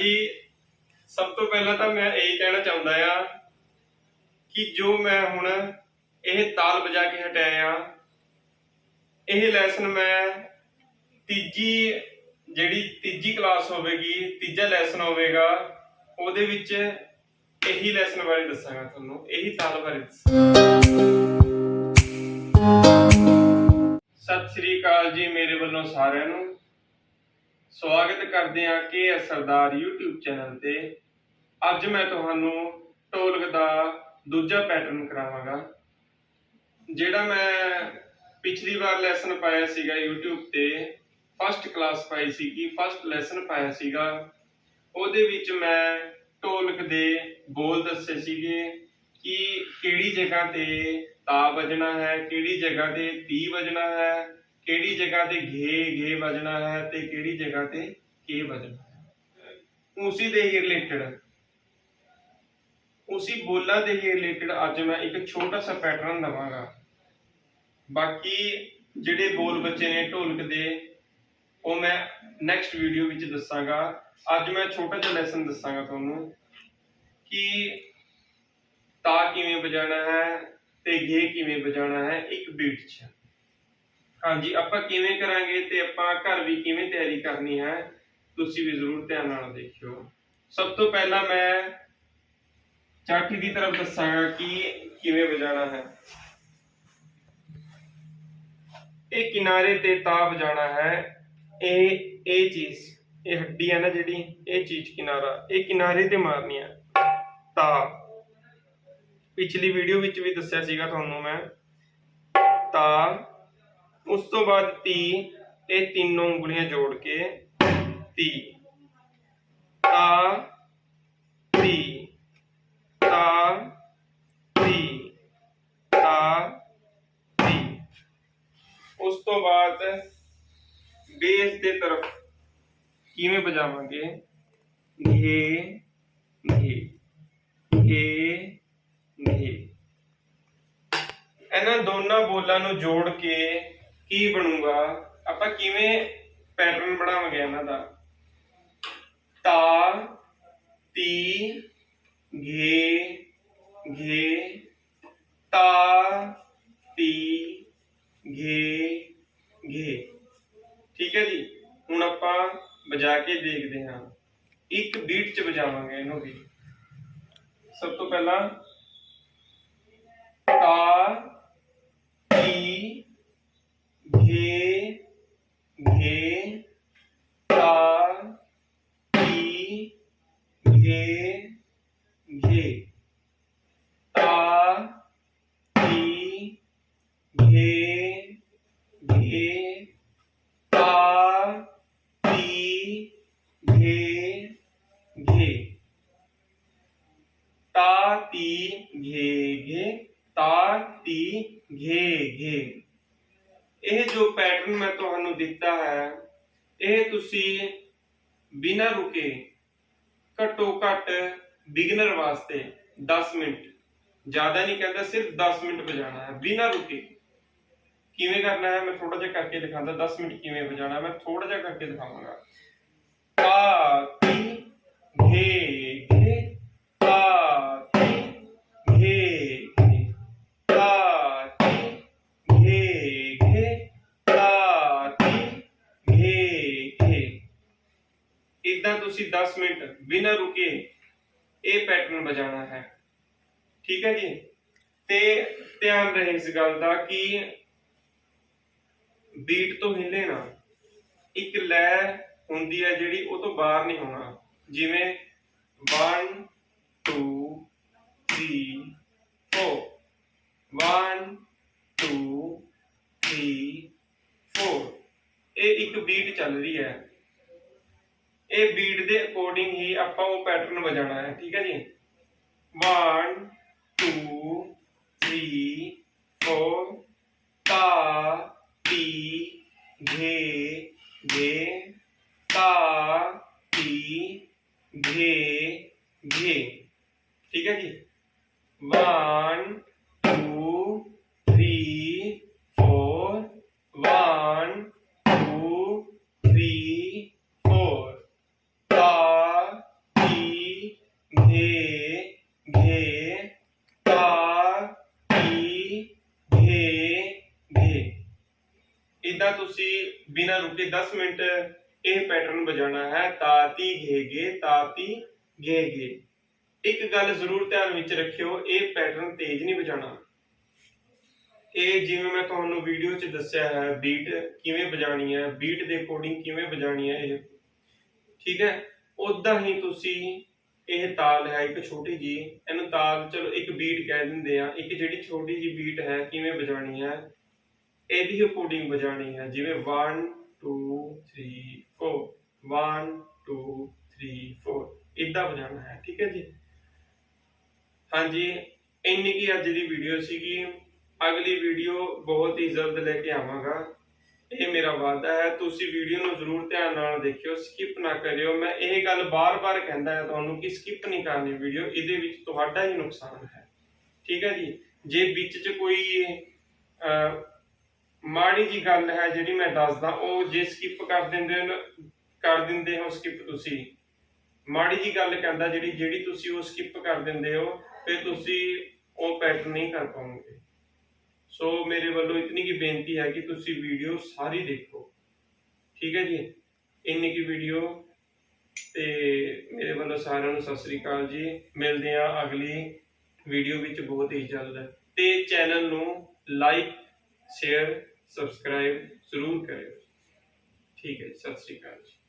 ਹਾਂਜੀ, ਸਭ ਤੋਂ ਪਹਿਲਾਂ ਤਾਂ ਮੈਂ ਇਹ ਕਹਿਣਾ ਚਾਹੁੰਦਾ ਆ ਕਿ ਜੋ ਮੈਂ ਹੁਣ ਇਹ ਤਾਲ ਵਜਾ ਕੇ ਹਟਾਇਆ ਇਹ ਲੈਸਨ ਮੈਂ ਤੀਜੀ ਜਿਹੜੀ ਤੀਜੀ ਕਲਾਸ ਹੋਵੇਗੀ, ਤੀਜਾ ਲੈਸਨ ਹੋਵੇਗਾ, ਉਹਦੇ ਵਿੱਚ ਇਹੀ ਲੈਸਨ ਬਾਰੇ ਦੱਸਾਂਗਾ ਤੁਹਾਨੂੰ, ਇਹੀ ਤਾਲ ਬਾਰੇ ਦੱਸਾਂਗਾ। ਸਤਿ ਸ੍ਰੀ ਅਕਾਲ ਜੀ ਮੇਰੇ ਵੱਲੋਂ ਸਾਰਿਆਂ ਨੂੰ। ਸਵਾਗਤ ਕਰਦੇ ਹਾਂ ਕੇ ਸਰਦਾਰ YouTube ਚੈਨਲ ਤੇ। ਅੱਜ ਮੈਂ ਤੁਹਾਨੂੰ ਢੋਲਕ ਦਾ ਦੂਜਾ ਪੈਟਰਨ ਕਰਾਵਾਂਗਾ, ਜਿਹੜਾ ਮੈਂ ਪਿਛਲੀ ਵਾਰ ਲੈਸਨ ਪਾਇਆ ਸੀਗਾ YouTube ਤੇ। ਫਸਟ ਕਲਾਸ ਪਾਈ ਸੀਗੀ ਫਸਟ ਲੈਸਨ ਪਾਇਆ ਸੀਗਾ। ਉਹਦੇ ਵਿੱਚ ਮੈਂ ਢੋਲਕ ਦੇ ਬੋਲ ਦੱਸੇ ਸੀਗੇ ਕਿ ਕਿਹੜੀ ਜਗ੍ਹਾ ਤੇ ਤਾ ਵਜਣਾ ਹੈ, ਕਿਹੜੀ ਜਗ੍ਹਾ ਤੇ ਤੀ ਵੱਜਣਾ ਹੈ ਕਿਹੜੀ ਜਗ੍ਹਾ ਤੇ ਘੇ ਘੇ ਵੱਜਣਾ ਹੈ ਤੇ ਕਿਹੜੀ ਜਗ੍ਹਾ ਤੇ ਕੇ ਵੱਜਣਾ ਹੈ? ਉਸੇ ਦੇ ਹੀ ਰਿਲੇਟਡ ਉਸੇ ਬੋਲਾਂ ਦੇ ਹੀ ਰਿਲੇਟਡ ਅੱਜ ਮੈਂ ਇੱਕ ਛੋਟਾ ਸਾ ਪੈਟਰਨ ਦਵਾਂਗਾ। ਬਾਕੀ ਜਿਹੜੇ ਬੋਲ ਬੱਚੇ ਨੇ ਢੋਲਕ ਦੇ, ਉਹ ਮੈਂ ਨੈਕਸਟ ਵੀਡੀਓ ਵਿੱਚ ਦੱਸਾਂਗਾ। ਅੱਜ ਮੈਂ ਛੋਟਾ ਜਿਹਾ ਲੈਸਨ ਦੱਸਾਂਗਾ ਤੁਹਾਨੂੰ ਕਿ ਤਾ ਕਿਵੇਂ ਵਜਾਣਾ ਹੈ ਤੇ ਗੇ ਕਿਵੇਂ ਵਜਾਣਾ ਹੈ, ਇੱਕ ਬੀਟ 'ਚ। ਹਾਂਜੀ, ਆਪਾਂ ਕਿਵੇਂ ਕਰਾਂਗੇ ਤੇ ਆਪਾਂ ਘਰ ਵੀ ਕਿਵੇਂ ਤਿਆਰੀ ਕਰਨੀ ਹੈ, ਤੁਸੀਂ ਵੀ ਜ਼ਰੂਰ ਧਿਆਨ ਨਾਲ ਦੇਖਿਓ। ਸਭ ਤੋਂ ਪਹਿਲਾਂ ਮੈਂ ਚਾਟੀ ਦੀ ਤਰਫ ਦੱਸਾਂਗਾ ਕਿ ਕਿਵੇਂ ਵਜਾਣਾ ਹੈ। ਇਹ ਕਿਨਾਰੇ ਤੇ ਤਾ ਵਜਾਣਾ ਹੈ। ਇਹ ਇਹ ਚੀਜ਼, ਇਹ ਹੱਡੀ ਹੈ ਨਾ ਜਿਹੜੀ, ਇਹ ਚੀਜ਼ ਕਿਨਾਰਾ, ਇਹ ਕਿਨਾਰੇ ਤੇ ਮਾਰਨੀ ਹੈ। ਤਾ ਪਿਛਲੀ ਵੀਡੀਓ ਵਿੱਚ ਵੀ ਦੱਸਿਆ ਸੀਗਾ ਤੁਹਾਨੂੰ ਮੈਂ। ਤਾ ਉਸ ਤੋਂ ਬਾਅਦ ਤੀ ਤੇ ਤਿੰਨੋਂ ਉਂਗਲੀਆਂ ਜੋੜ ਕੇ ਤੀ ਤਾ ਤੀ ਤਾ ਤੀ ਤਾ ਤੀ ਉਸ ਤੋਂ ਬਾਅਦ ਬੇਸ ਦੇ ਤਰਫ ਕਿਵੇਂ ਵਜਾਵਾਂਗੇ? ਘੇ ਘੇ ਘੇ ਘੇ ਇਹਨਾਂ ਦੋਨਾਂ ਬੋਲਾਂ ਨੂੰ ਜੋੜ ਕੇ ਕੀ ਬਣੂਗਾ? ਆਪਾਂ ਕਿਵੇਂ ਪੈਟਰਨ ਬਣਾਵਾਂਗੇ ਇਹਨਾਂ ਦਾ? ਤਾ ਤੀ ਘੇ ਘੇ ਤਾ ਤੀ ਘੇ ਘੇ। ਠੀਕ ਹੈ ਜੀ? ਹੁਣ ਆਪਾਂ ਵਜਾ ਕੇ ਦੇਖਦੇ ਹਾਂ। ਇੱਕ ਬੀਟ ਚ ਵਜਾਵਾਂਗੇ ਇਹਨੂੰ ਵੀ। ਸਭ ਤੋਂ ਪਹਿਲਾਂ ਤਾ ਘੇ ਘੇ ਤਾ ਤੀ ਘੇ ਘੇ ਤਾ ਤੀ ਘੇ ਘੇ ਤਾ ਤੀ ਘੇ ਘੇ ਤਾ ਤੀ ਘੇ ਘੇ ਤਾ ਤੀ ਘੇ ਘੇ ਇਹ ਜੋ ਪੈਟਰਨ ਮੈਂ ਤੁਹਾਨੂੰ ਦਿੱਤਾ ਹੈ। ਇਹ ਤੁਸੀਂ ਬਿਨਾਂ ਰੁਕੇ ਘੱਟੋ ਘੱਟ ਬਿਗਨਰ ਵਾਸਤੇ 10 ਮਿੰਟ, ਜ਼ਿਆਦਾ ਨਹੀਂ ਕਹਿੰਦਾ ਸਿਰਫ 10 ਮਿੰਟ ਵਜਾਣਾ ਹੈ, ਬਿਨਾਂ ਰੁਕੇ। ਕਿਵੇਂ ਕਰਨਾ ਹੈ? ਮੈਂ ਥੋੜਾ ਜਿਹਾ ਕਰਕੇ ਦਿਖਾਉਂਦਾ 10 ਮਿੰਟ ਕਿਵੇਂ ਵਜਾਣਾ ਮੈਂ ਥੋੜਾ ਜਿਹਾ ਕਰਕੇ ਦਿਖਾਵਾਂਗਾ। ਤਾ ਇਦਾਂ ਤੁਸੀਂ 10 ਮਿੰਟ ਬਿਨਾਂ ਰੁਕੇ, ਇਹ ਪੈਟਰਨ ਵਜਾਣਾ ਹੈ। ਠੀਕ ਹੈ ਜੀ? ਤੇ ਧਿਆਨ ਰਹੇ ਇਸ ਗੱਲ ਦਾ ਕਿ ਬੀਟ ਤੋਂ ਹਿੱਲੇ ਨਾ। ਇੱਕ ਲੈ ਹੁੰਦੀ ਹੈ ਜਿਹੜੀ ਉਹ ਤੋਂ ਬਾਹਰ ਨਹੀਂ ਹੋਣਾ। ਜਿਵੇਂ 1 2 3 4 1 2 3 4 ਇਹ ਇੱਕ ਬੀਟ ਚੱਲ ਰਹੀ ਹੈ। ਇਹ ਬੀਟ ਦੇ ਅਕੋਰਡਿੰਗ ਹੀ ਆਪਾਂ ਉਹ ਪੈਟਰਨ ਵਜਾਣਾ ਹੈ, ਠੀਕ ਹੈ ਜੀ? 1 2 3 4 ਤਾ, ਤੀ, ਘੇ ਘੇ, ਤਾ, ਤੀ, ਘੇ ਘੇ, ਠੀਕ ਹੈ ਜੀ? 1 ਬਿਨਾਂ ਰੁਕੇ 10 ਮਿੰਟ ਇਹ ਪੈਟਰਨ ਵਜਾਉਣਾ ਹੈ। ਤਾਤੀ ਘੇ ਗੇ ਤਾਤੀ ਘੇ ਗੇ ਇੱਕ ਗੱਲ ਜ਼ਰੂਰ ਧਿਆਨ ਵਿੱਚ ਰੱਖਿਓ, ਇਹ ਪੈਟਰਨ ਤੇਜ਼ ਨਹੀਂ ਵਜਾਉਣਾ। ਇਹ ਜਿਵੇਂ ਮੈਂ ਤੁਹਾਨੂੰ ਵੀਡੀਓ 'ਚ ਦੱਸਿਆ ਹੈ ਬੀਟ ਕਿਵੇਂ ਵਜਾਣੀ ਹੈ ਬੀਟ ਦੇ ਅਕੋਰਡਿੰਗ ਕਿਵੇਂ ਵਜਾਣੀ ਹੈ ਇਹ। ਠੀਕ ਹੈ? ਉਦਾਂ ਹੀ ਤੁਸੀਂ ਇਹ ਤਾਲ ਹੈ, ਇੱਕ ਛੋਟੀ ਜੀ ਇਹਨੂੰ ਤਾਲ, ਚਲੋ ਇੱਕ ਬੀਟ ਕਹਿ ਦਿੰਦੇ ਆ। ਇੱਕ ਜਿਹੜੀ ਛੋਟੀ ਜੀ ਬੀਟ ਹੈ, ਕਿਵੇਂ ਵਜਾਣੀ ਹੈ ਇਹਦੀ ਅਕੋਰਡਿੰਗ ਵਜਾਣੀ ਹੈ, ਜਿਵੇਂ 1 2 3 4 1 2 3 4 ਇਦਾਂ ਵਜਾਣਾ ਹੈ, ਠੀਕ ਹੈ ਜੀ? ਹਾਂਜੀ, ਇੰਨੀ ਕੀ ਅੱਜ ਦੀ ਵੀਡੀਓ ਸੀਗੀ। ਅਗਲੀ ਵੀਡੀਓ ਬਹੁਤ ਹੀ ਜਲਦ ਲੈ ਕੇ ਆਵਾਂਗਾ। ਇਹ ਮੇਰਾ ਵਾਅਦਾ ਹੈ, ਤੁਸੀਂ ਵੀਡੀਓ ਨੂੰ ਜ਼ਰੂਰ ਧਿਆਨ ਨਾਲ ਦੇਖਿਓ ਸਕਿਪ ਨਾ ਕਰਿਓ। ਮੈਂ ਇਹ ਗੱਲ ਬਾਰ-ਬਾਰ ਕਹਿੰਦਾ ਹਾਂ ਤੁਹਾਨੂੰ ਕਿ ਸਕਿਪ ਨਹੀਂ ਕਰਨੀ ਵੀਡੀਓ ਇਹਦੇ ਵਿੱਚ ਤੁਹਾਡਾ ਹੀ ਨੁਕਸਾਨ ਹੈ। ਠੀਕ ਹੈ ਜੀ? ਜੇ ਵਿੱਚ 'ਚ ਕੋਈ ਮਾੜੀ ਜੀ ਗੱਲ ਹੈ ਜਿਹੜੀ ਮੈਂ ਦੱਸਦਾ, ਉਹ ਜੇ ਸਕਿਪ ਕਰ ਦਿੰਦੇ ਹੋ, ਕਰ ਦਿੰਦੇ ਹੋ ਸਕਿਪ ਤੁਸੀਂ। ਮਾੜੀ ਜੀ ਗੱਲ ਕਹਿੰਦਾ ਜਿਹੜੀ ਜਿਹੜੀ ਤੁਸੀਂ ਉਹ ਸਕਿਪ ਕਰ ਦਿੰਦੇ ਹੋ, ਫਿਰ ਤੁਸੀਂ ਉਹ ਪੈਟਰਨ ਨਹੀਂ ਕਰ ਪਾਓਗੇ ਸੋ ਮੇਰੇ ਵੱਲੋਂ ਇਤਨੀ ਕੀ ਬੇਨਤੀ ਹੈ ਕਿ ਤੁਸੀਂ ਵੀਡੀਓ ਸਾਰੀ ਦੇਖੋ। ਠੀਕ ਹੈ ਜੀ? ਇੰਨੀ ਕੀ ਵੀਡੀਓ ਤੇ ਮੇਰੇ ਵੱਲੋਂ ਸਾਰਿਆਂ ਨੂੰ ਸਤਿ ਸ੍ਰੀ ਅਕਾਲ ਜੀ। ਮਿਲਦੇ ਹਾਂ ਅਗਲੀ ਵੀਡੀਓ ਵਿੱਚ। ਬਹੁਤ ਹੀ ਜਲਦ। ਤੇ ਚੈਨਲ ਨੂੰ ਲਾਈਕ ਸ਼ੇਅਰ ਸਬਸਕ੍ਰਾਈਬ ਜ਼ਰੂਰ ਕਰਿਓ। ਠੀਕ ਹੈ ਜੀ, ਸਤਿ ਸ੍ਰੀ ਅਕਾਲ ਜੀ।